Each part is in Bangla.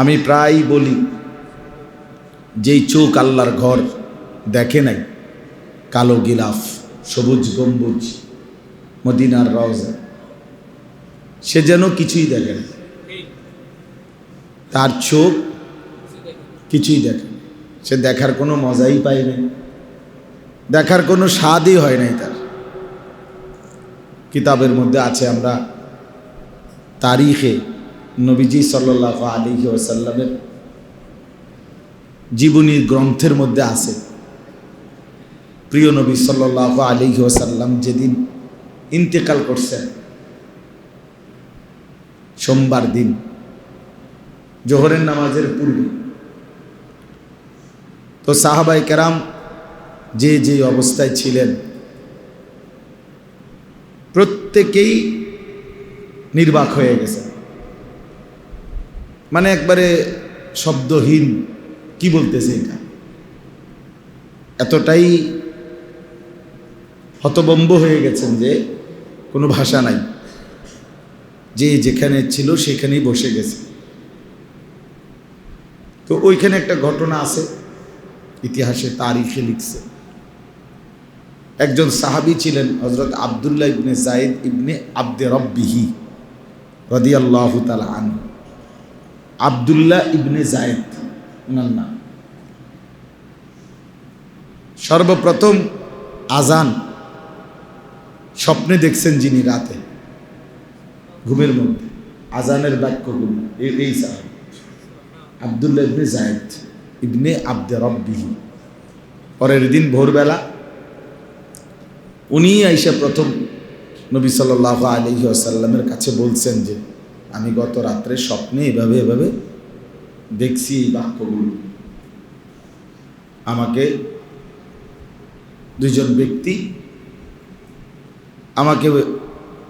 আমি প্রায় বলি, যেই চোখ আল্লাহর ঘর দেখে নাই, কালো গিলাফ, সবুজ গম্বুজ, মদিনার রওজা, সে যেন কিছুই দেখে না। তার চোখ কিছুই দেখে সে দেখার কোনো মজাই পায় নাই, দেখার কোনো স্বাদই হয় নাই তার। কিতাবের মধ্যে আছে আমরা তারিখে নবীজি সাল্লাহ আলী ওসাল্লামের জীবনী গ্রন্থের মধ্যে আছে। প্রিয় নবী সাল্লাহ আলী ওসাল্লাম যেদিন ইন্তেকাল করছেন, সোমবার দিন, জোহরের নামাজের পূর্বে, তো সাহাবাই কেরাম যে যে অবস্থায় ছিলেন, প্রত্যেকেই নির্বাক হয়ে গেছে মানে একবারে শব্দহীন, কি বলতেছে এটা? এতটাই হতবম্ব হয়ে গেছেন যে কোনো ভাষা নাই। যে যেখানে ছিল সেখানেই বসে গেছে। তো ওইখানে একটা ঘটনা আছে, ইতিহাসে তারিখে লিখছে। একজন সাহাবি ছিলেন হজরত আবদুল্লাহ ইবনে জাইদ ইবনে আব্দে রব্বিহি, রদিয়াল্লাহ তালা আন আবদুল্লাহ ইবনে জায়েদ ওনার নাম। সর্বপ্রথম আজান স্বপ্নে দেখছেন যিনি রাতে, ঘুমের মধ্যে। আজানের বাক্যগুলো, এই সাহেব। আবদুল্লাহ ইবনে জায়েদ, ইবনে আব্দে রব্বিহি। পরের দিন ভোরবেলা উনি আইসা প্রথম নবী সাল্লাহ আলহি আসাল্লামের কাছে বলছেন যে আমি গত রাত্রে স্বপ্নে এভাবে এভাবে দেখছি এই বাক্যগুলো। আমাকে দুইজন ব্যক্তি আমাকে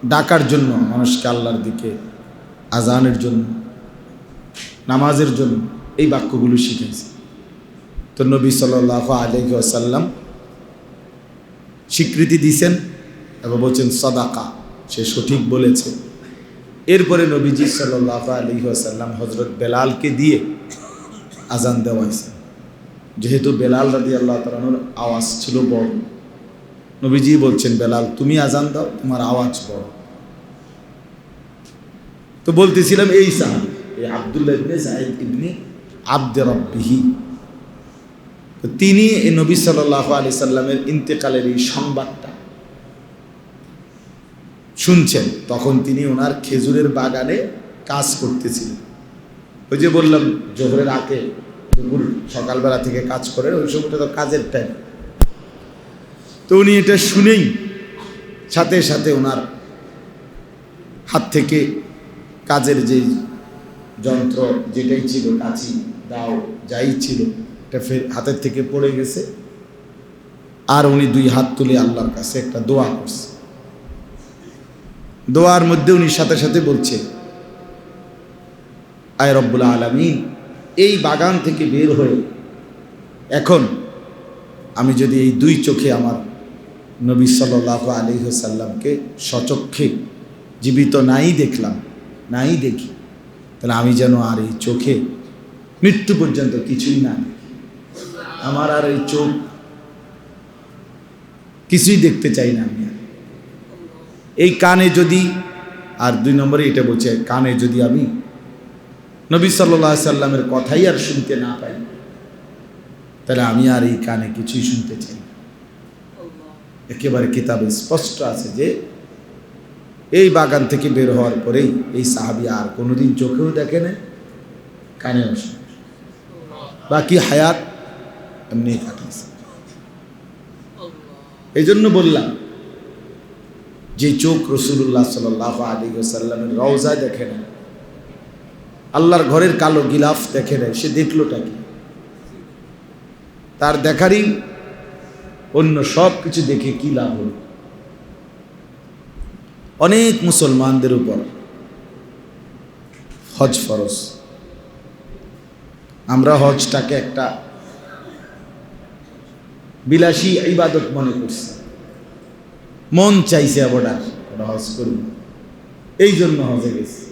ডাকার জন্য, মানুষকে আল্লাহর দিকে আজানের জন্য, নামাজের জন্য এই বাক্যগুলো শিখেছে। তো নবী সাল্লাহ আলহি আসাল্লাম স্বীকৃতি দিছেন এবং বলছেন, সদাকা। সে সঠিক বলেছে। এরপরে নবীজি সাল্লাহ আসাল্লাম হজরত বেলালকে দিয়ে আজান দেওয়াইছেন। যেহেতু বেলাল রাদি আল্লাহ তালানোর আওয়াজ ছিল বড়, নবীজি বলছেন, বেলাল, তুমি আজান দাও, তোমার আওয়াজ বড়। তো বলতেছিলাম, এই সাহাব, এই আবদুল্লাহ ইবনে আব্দে রব্বিহি। তিনি এই নবী সাল্লাহ আলি সাল্লামের ইন্তেকালের এই সংবাদটা শুনছেন। তখন তিনি ওনার খেজুরের বাগানে কাজ করতেছিলেন। ওই যে বললাম, জোহরের আগে দুপুর সকালবেলা থেকে কাজ করেন, ওই সময়টা তো কাজের টাইম তো উনি এটা শুনেই সাথে সাথে ওনার হাত থেকে কাজের যে যন্ত্র যেটাই ছিল কাছি দাও, যাই ছিল, এটা ফের হাতের থেকে পড়ে গেছে। আর উনি দুই হাত তুলে আল্লাহর কাছে একটা দোয়া করছে। দোয়ার মধ্যে উনি সাথে সাথে বলছে, আয় রব্বুল আলমিন, এই বাগান থেকে বের হয়ে এখন আমি যদি এই দুই চোখে আমার নবী সাল্লাহ আলী সাল্লামকে সচক্ষে জীবিত নাই দেখলাম, নাই দেখি, তাহলে আমি যেন আর এই চোখে মৃত্যু পর্যন্ত কিছুই না আমার আর এই চোখ কিছুই দেখতে চাই না আমি। এই কানে যদি আর দুই নম্বরে এটা বলছে কানে যদি আমি নবী সাল্লাহ সাল্লামের কথাই আর শুনতে না পাই তাহলে আমি আর এই কানে কিছুই শুনতে চাই একেবারে কিতাবে স্পষ্ট আছে যে এই বাগান থেকে বের হওয়ার পরেই এই সাহাবি আর কোনোদিন চোখেও দেখে না কানেও শুনে বাকি হায়াত এমনি কাটিয়েছে এই জন্য বললাম যে চোখ রসুল্লাহ সাল আলী সাল্লামের রওজায় দেখে না আল্লাহর ঘরের কালো গিলাফ দেখে নেয়, সে দেখলোটা কি? তার দেখারই অন্য সব কিছু দেখে কি লাভ হল? অনেক মুসলমানদের উপর হজ ফরজ। আমরা হজটাকে একটা বিলাসী ইবাদত মনে করছি। মন চাইছে আবার হজ করব এই জন্য হজে গেছি।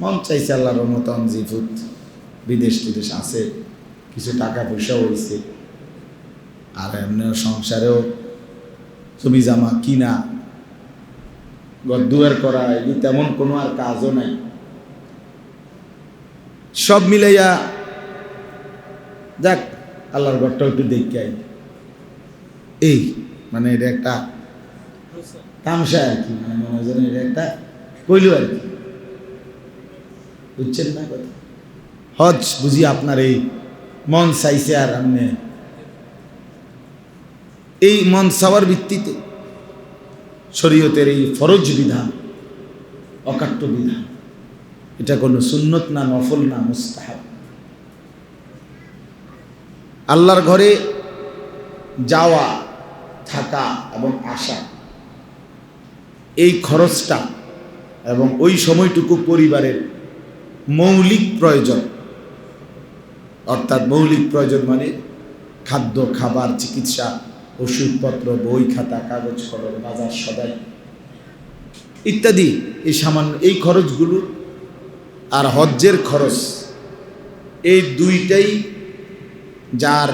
মন চাইছে আল্লাহর রহমতন জিফুত বিদেশ টিদেশ আছে, কিছু টাকা পয়সা হয়েছে আর এমনি সংসারেও জমি জামা কিনা গদ্দুয়ার করা এই তেমন কোনো আর কাজও নাই। সব মিলাইয়া যাক, আল্লাহর ঘরটা একটু দেখতে এই মানে এটা একটা তামসা আর কি মানে মনে হয় এটা একটা কইল আর কি। বুঝছেন না কথা? হজ বুঝি আপনার এই মন চাইছে আর আপনি এই মন চাওয়ার ভিত্তিতে শরীয়তের এই ফরজ বিধান, অকাট্য বিধান, এটা কোনো সুন্নত না, নফল না, মুস্তাহাব। আল্লাহর ঘরে যাওয়া থাকা এবং আসা। এই খরচটা এবং ওই সময়টুকু পরিবারের মৌলিক প্রয়োজন। অর্থাৎ মৌলিক প্রয়োজন মানে খাদ্য, খাবার, চিকিৎসা, ওষুধপত্র, বই খাতা, কাগজ, কলম, বাজার, সদাই ইত্যাদি এই সামান্য এই খরচগুলো আর হজ্জের খরচ এই দুইটাই যার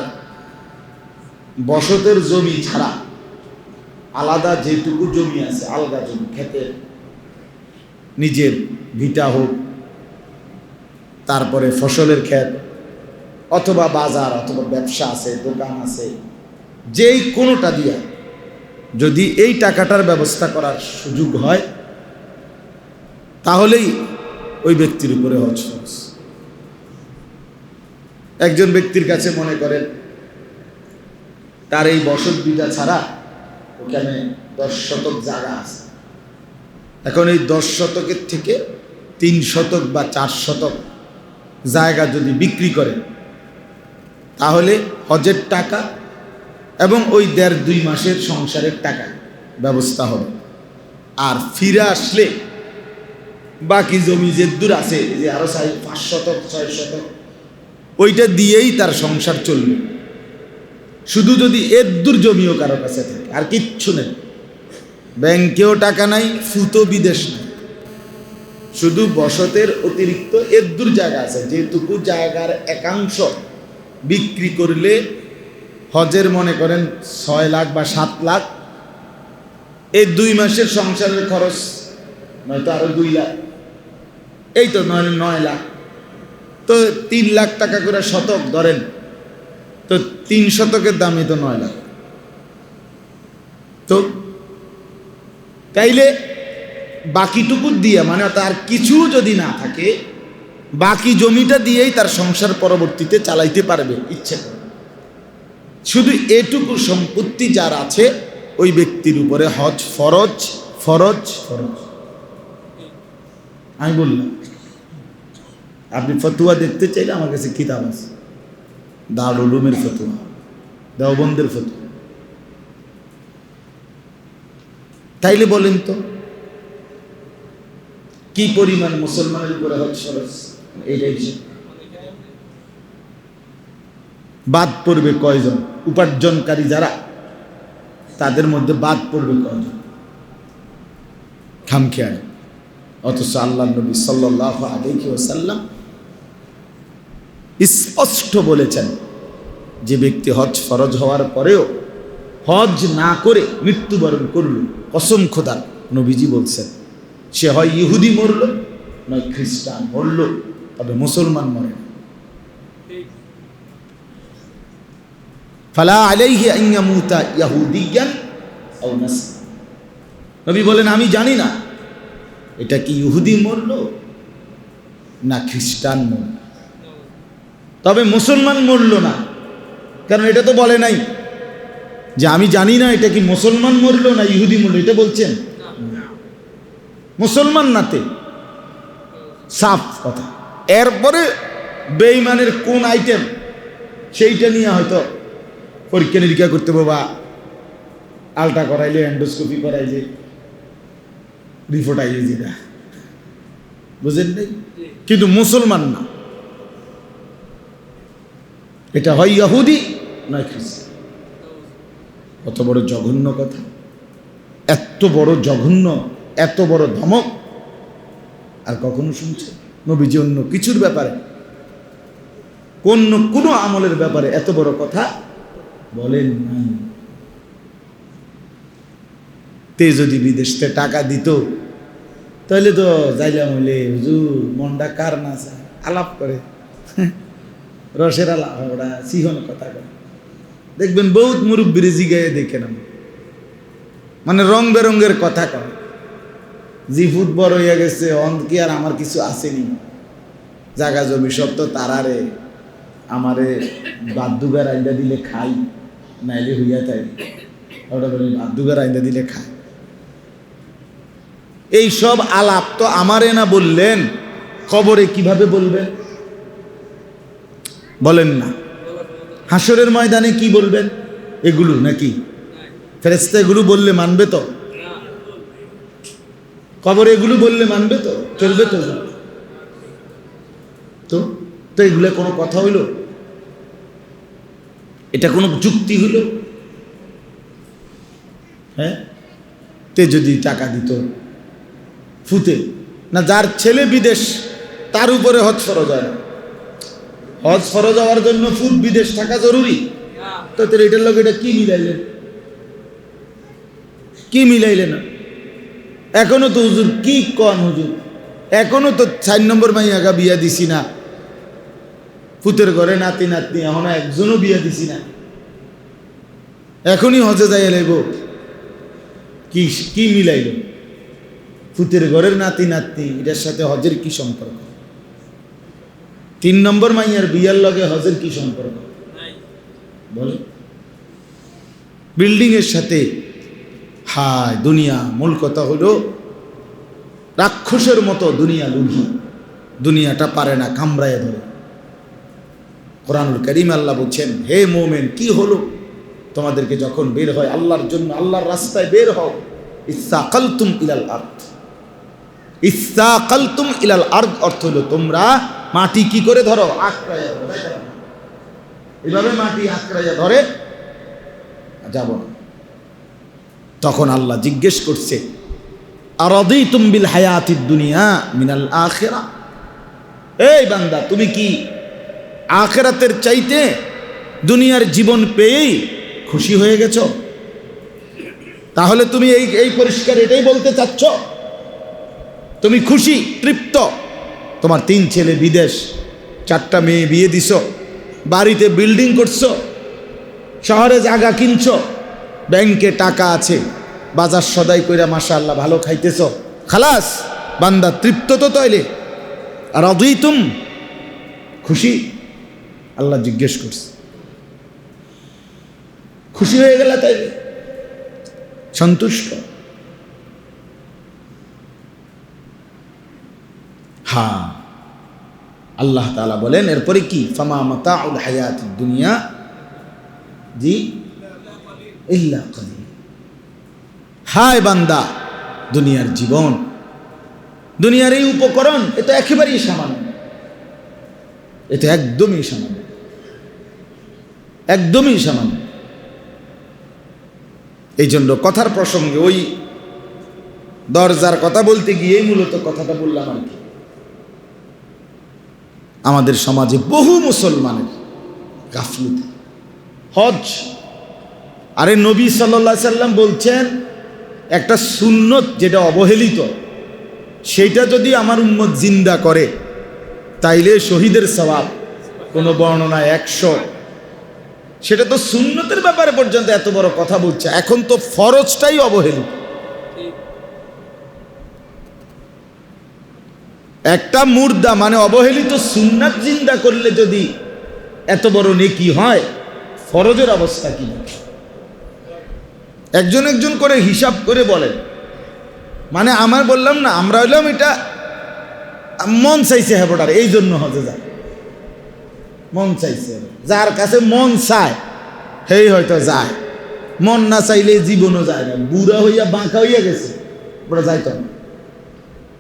বসতের জমি ছাড়া আলাদা যেটুকু জমি আছে আলাদা জমি খেতে নিজের ভিটা হোক, তারপরে ফসলের ক্ষেত, অথবা বাজার, অথবা ব্যবসা আছে, দোকান আছে, যেই কোনোটা দিয়া যদি এই টাকাটার ব্যবস্থা করার সুযোগ হয়, তাহলেই ওই ব্যক্তির উপরে হজ একজন ব্যক্তির কাছে মনে করেন তার এই বসত বিটা ছাড়া ওখানে দশ শতক জায়গা আছে। এখন এই দশ শতকের থেকে তিন শতক বা চার শতক জায়গা যদি বিক্রি করে, তাহলে হজের টাকা এবং ওই দেড় দুই মাসের সংসারের টাকা ব্যবস্থা হবে। আর ফিরে আসলে বাকি জমি যে দূর আছে যে আরও চাই পাঁচ শতক, ছয় শতক, ওইটা দিয়েই তার সংসার চলবে। শুধু যদি এর দূর জমিও কারও কাছে থাকে, আর কিচ্ছু নেই। ব্যাংকেও টাকা নাই ফুতো বিদেশ নাই। শুধু বসতের অতিরিক্ত এর দূর জায়গা আছে, যেটুকু জায়গার একাংশ বিক্রি করলে হজের মনে করেন ছয় লাখ বা সাত লাখ, এই দুই মাসের সংসারের খরচ নয়তো আরও দুই লাখ। এই তো নয় নয় লাখ। তো তিন লাখ টাকা করে শতক ধরেন। তো তিন শতকের দামই তো নয় লাখ। তো তাইলে বাকিটুকু দিয়ে মানে তার কিছু যদি না থাকে, বাকি জমিটা দিয়েই তার সংসার পরবর্তীতে চালাইতে পারবে ইচ্ছে শুধু এটুকু সম্পত্তি যার আছে, ওই ব্যক্তির উপরে হজ ফরজ ফরজ ফরজ। আমি বললাম, আপনি ফতুয়া দেখতে চাইলে আমার কাছে কিতাব আছে। দারুল উলুমের ফতুয়া, দেওবন্দের ফতুয়া। তাইলে বলেন তো, কি পরিমাণ মুসলমানের উপরে হজ ফরজ? এইটাই বাদ পড়বে কয়জন? উপার্জনকারী যারা, তাদের মধ্যে বাদ পড়বে কয়জন? খামখেয়াল। অথচ আল্লাহ নবী সাল্লাহ আলহি ওসাল্লাম স্পষ্ট বলেছেন যে ব্যক্তি হজ ফরজ হওয়ার পরেও হজ না করে মৃত্যুবরণ করল। কসম খোদার, নবীজি বলছেন, সে হয় ইহুদি মরল, নয় খ্রিস্টান মরল, তবে মুসলমান মরে। ফালা আলাইহি আইয়ামুতা ইয়াহুদিয়ান আও নবী বলেন, আমি জানি না, এটা কি ইহুদি মরল না খ্রিস্টান মরল। তবে মুসলমান মরল না। কারণ এটা তো বলে নাই যে আমি জানি না এটা কি মুসলমান মরল না ইহুদি মরল, এটা বলছেন? মুসলমান নাতে। সাফ কথা। এরপরে বেইমানের কোন আইটেম সেইটা নিয়ে হয়তো পরীক্ষা নিরীক্ষা করতে বাবা আলটা করাইলে এন্ডোস্কোপি করাইলে রিপোর্ট আইলে যেটা। বুঝেন নাই? কিন্তু মুসলমান না। এটা হয় ইয়াহুদি নয় খ্রিস্টান। কত বড় জঘন্য কথা? এত বড় জঘন্য, এত বড় ধমক। আর কখনো শুনছে? নবীজি অন্য কিছুর ব্যাপারে। অন্য কোনো আমলের ব্যাপারে এত বড় কথা বলেন নাই। তে যদি বিদেশতে টাকা দিত তাহলে তো যাইলাম হইলে, হুজুর, মনটা কার না আলাপ করে। রসের আলাপ ওরা সিহন কথা করে দেখবেন বহুত মুরব্বীর জিগায় দেখে না। মানে রং বেরঙ্গের কথা কয়। জি ফুট বড় হইয়া গেছে, অন কি আর আমার কিছু আসেনি। জাগা জমি সব তো তারারে, আমারে বাদ্যুগার আইন্দা দিলে খাই, নাইলে হইয়া তাই। ওটা বলে বাদ্যুগার আইন্দা দিলে খাই। এই সব আলাপ তো আমারে না বললেন খবরে কীভাবে বলবেন? বলেন না। হাসরের ময়দানে কি বলবেন? এগুলো নাকি? ফেরেস্তা এগুলো বললে মানবে তো? কবর এগুলো বললে মানবে তো? চলবে তো তো? তো এগুলো কোনো কথা হইল? এটা কোনো যুক্তি হইল? হ্যাঁ? তে যদি টাকা দিত, ফুতে। না, যার ছেলে বিদেশ, তার উপরে হজ ফরজ হয় হজ ফরজ হওয়ার জন্য ফুল বিদেশ থাকা জরুরি। তো তোর এটার লোক এটা কি মিলাইলেন কি মিলাইলে না? এখনও তো হুজুর কি কন হুজুর? এখনও তো চার নম্বর মাইয়াগা বিয়া দিছি না। ফুতের ঘরে নাতি, নাতনি, এখনও একজনও বিয়া দিছি না। এখনই হজে যাই লাগব কি কি মিলাইল? ফুতের ঘরের নাতি, নাতনি, এটার সাথে হজের কি সম্পর্ক? তিন নম্বর মাইয়ার বিয়ার লগে হজের কি সম্পর্ক? বলে। বিল্ডিং এর সাথে, হায়, দুনিয়া, মূল কথা হলো রাক্ষসের মতো দুনিয়া লুঘি দুনিয়াটা পারে না, কামড়ায় ধরে। কোরআনুল করিম আল্লাহ বলছেন, হে মোমেন, কি হলো? তোমাদেরকে যখন বের হয় আল্লাহর জন্য, আল্লাহর রাস্তায় বের হও। ইসাকালতুম ইলাল আর্থ ইসাকালতুম ইলাল আর্থ অর্থ হলো তোমরা মাটি কি করে ধরো? আঁকড়াইয়া এভাবে মাটি আঁকড়াইয়া ধরে, যাব না। তখন আল্লাহ জিজ্ঞেস করছে আর তুমবিল হায়াতি দুনিয়া মিনাল আখেরা? এই বান্দা, তুমি কি আখেরাতের চাইতে দুনিয়ার জীবন পেয়েই খুশি হয়ে গেছ? তাহলে তুমি এই এই পরিষ্কার এটাই বলতে চাচ্ছ? তুমি খুশি, তৃপ্ত? তোমার তিন ছেলে বিদেশ, চারটা মেয়ে বিয়ে দিছ, বাড়িতে বিল্ডিং করছ, শহরে জায়গা কিনছ, ব্যাংকে টাকা আছে, বাজার সদাই কইরা মাসা আল্লাহ ভালো খাইতেছ। খালাস, বান্দা তৃপ্ত তো তৈলে আর অদুই তুম খুশি? আল্লাহ জিজ্ঞেস করছে। খুশি হয়ে গেল তাইলে? সন্তুষ্ট? হ্যাঁ। আল্লাহ তালা বলেন, এরপরে কি? ফামা মাতা হায়াত দুনিয়া জি হায় বান্দা, দুনিয়ার জীবন, দুনিয়ার এই উপকরণ এটা একেবারেই সামান্য। এটা একদমই সামান্য। একদমই সামান্য। এই জন্য কথার প্রসঙ্গে ওই দরজার কথা বলতে গিয়েই মূলত কথাটা বললাম আর কি। আমাদের সমাজে বহু মুসলমানের গাফলুতি। হজ। আরে নবী সাল্লা সাল্লাম বলছেন, একটা সুন্নত যেটা অবহেলিত সেইটা যদি আমার উম্মত জিন্দা করে, তাইলে শহীদের স্বভাব কোনো বর্ণনা একশো। সেটা তো সুন্নতের ব্যাপারে পর্যন্ত এত বড় কথা বলছে। এখন তো ফরজটাই অবহেলিত। একটা মুর্দা মানে অবহেলিত সুন্নাত জিন্দা করলে যদি এত বড় নেকি হয়, ফরজের অবস্থা কি? একজন একজন করে হিসাব করে বলেন। মানে আমার বললাম না, আমরা হইলাম এটা মন চাইছে হেবটার এই জন্য হজে যায়। মন চাইছে যার কাছে মন চায়, সেই হয়তো যায়। মন না চাইলে জীবনও যায় না, বুড়া হইয়া বাঁকা হইয়া গেছে। যাইতো না।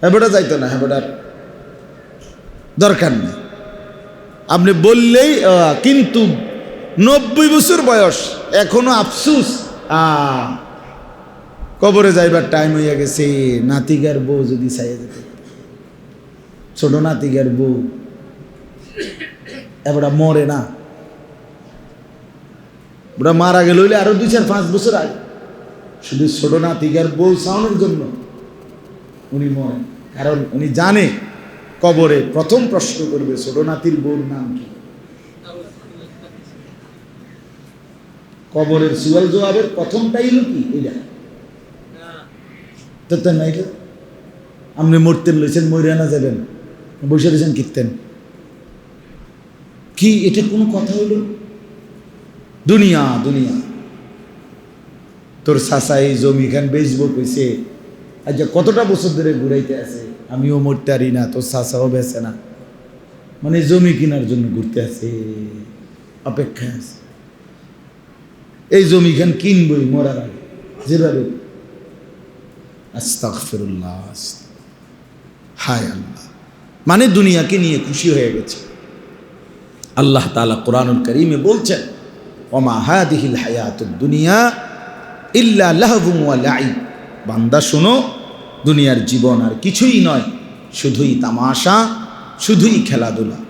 হেবটা যাইতো না হেবটার দরকার নেই। আপনি বললেই কিন্তু নব্বই বছর বয়স, এখনও আফসুস। কবরে যাইবার টাইম হইয়া গেছে, নাতিকার বউ যদি চাইয়া যেত। ছোট নাতিকের বউ এবার মরে না। ওরা মারা গেল হইলে আরও দুই চার পাঁচ বছর আগে। শুধু ছোট নাতিকার বউ সাউনের জন্য উনি মরেন। কারণ উনি জানে কবরে প্রথম প্রশ্ন করবে ছোট নাতির বউর নাম কি? কবরের সুয়াল জবাবের প্রথমটাই হলো কি? এটা নাই তো আপনি মরতেন, লইছেন মরিয়া না যাবেন। বসে রয়েছেন কীর্তেন কি এটা কোনো কথা হইল? দুনিয়া দুনিয়া। তোর সাসাই এই জমি খান বেচবো কইছে আচ্ছা কতটা বছর ধরে ঘুরাইতে আছে? আমিও মরতে পারি না তোর চাচাও বেছে না। মানে জমি কেনার জন্য ঘুরতে আছে, অপেক্ষায় আছে। এই জমি খান কিনবই মরার আগে, যেভাবে আস্তাগফিরুল্লাহ। হায় আল্লাহ। মানে দুনিয়াকে নিয়ে খুশি হয়ে গেছে। আল্লাহ তালা কোরআনুল করিমে বলছেন, ওমা হাদিহিল হায়াতুদ দুনিয়া ইল্লা লাহবুম ওয়া বান্দা শোনো দুনিয়ার জীবন আর কিছুই নয়। শুধুই তামাশা শুধুই খেলাধুলা।